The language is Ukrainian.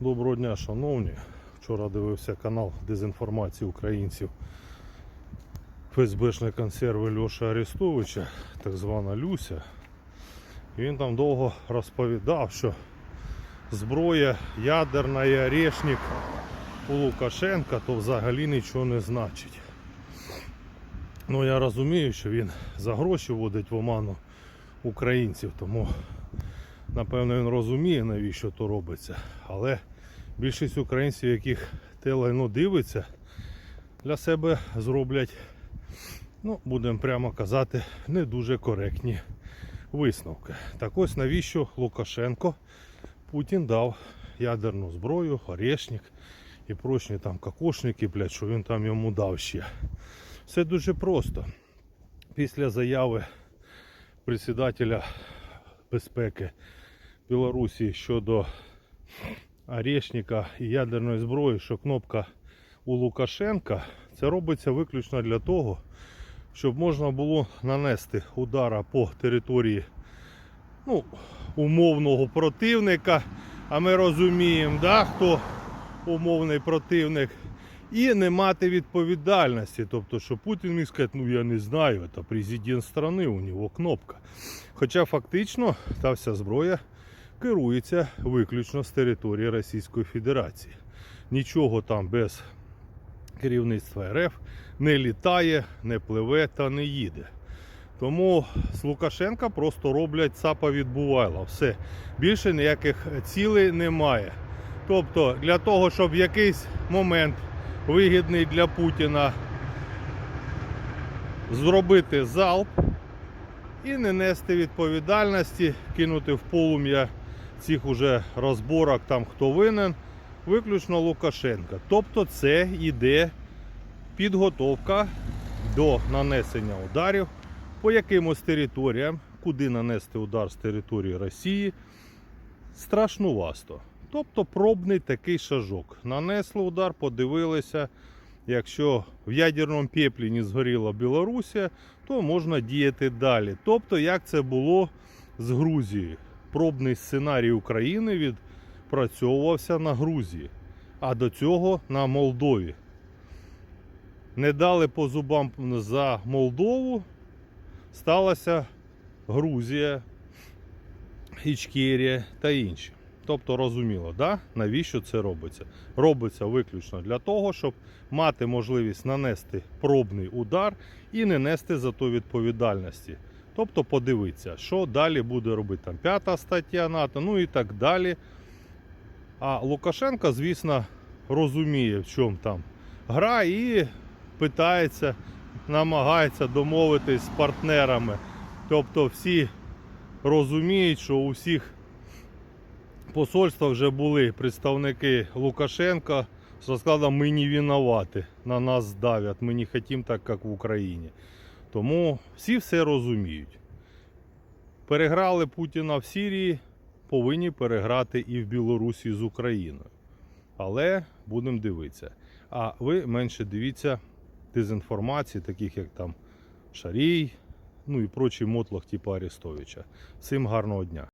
Доброго дня, шановні. Вчора дивився канал дезінформації українців ФСБшної консерви Льоша Арестовича, так звана Люся. І він там довго розповідав, що зброя ядерна і орешник у Лукашенка то взагалі нічого не значить. Ну я розумію, що він за гроші вводить в оману українців, тому напевно він розуміє, навіщо то робиться. Але більшість українців, яких те лайно дивиться, для себе зроблять, ну, будемо прямо казати, не дуже коректні висновки. Так ось навіщо Лукашенко Путін дав ядерну зброю, орешник і прочні там кокошники, блядь, що він там йому дав ще. Все дуже просто. Після заяви председателя безпеки Білорусі щодо орешника і ядерної зброї, що кнопка у Лукашенка, це робиться виключно для того, щоб можна було нанести удара по території ну, умовного противника. А ми розуміємо, да, хто умовний противник, і не мати відповідальності. Тобто, що Путін міг сказати, ну я не знаю, це президент страни, у нього кнопка. Хоча фактично та вся зброя керується виключно з території Російської Федерації. Нічого там без керівництва РФ не літає, не пливе та не їде. Тому з Лукашенка просто роблять ЦАПа відбувайла. Все. Більше ніяких цілей немає. Тобто, для того, щоб в якийсь момент вигідний для Путіна зробити залп і не нести відповідальності, кинути в полум'я цих уже розборок, там хто винен, виключно Лукашенка. Тобто це йде підготовка до нанесення ударів по якимось територіям, куди нанести удар з території Росії, страшнувасто. Тобто пробний такий шажок. Нанесли удар, подивилися. Якщо в ядерному пеплі не згоріла Білорусія, то можна діяти далі. Тобто, як це було з Грузією. Пробний сценарій України відпрацьовувався на Грузії, а до цього на Молдові. Не дали по зубам за Молдову, сталася Грузія, Ічкерія та інші. Тобто розуміло, да? навіщо це робиться? Робиться виключно для того, щоб мати можливість нанести пробний удар і не нести за то відповідальності. Тобто подивитися, що далі буде робити там п'ята стаття НАТО, ну і так далі. А Лукашенко, звісно, розуміє, в чому там гра, і питається, намагається домовитись з партнерами. Тобто всі розуміють, що у всіх посольствах вже були представники Лукашенка з розкладом ми не винуваті, на нас здавлять, ми не хочемо так, як в Україні. Тому всі все розуміють. Переграли Путіна в Сірії, повинні переграти і в Білорусі з Україною. Але будемо дивитися. А ви менше дивіться дезінформації, таких як там Шарій, ну і прочий мотлох типу Арестовича. Всім гарного дня!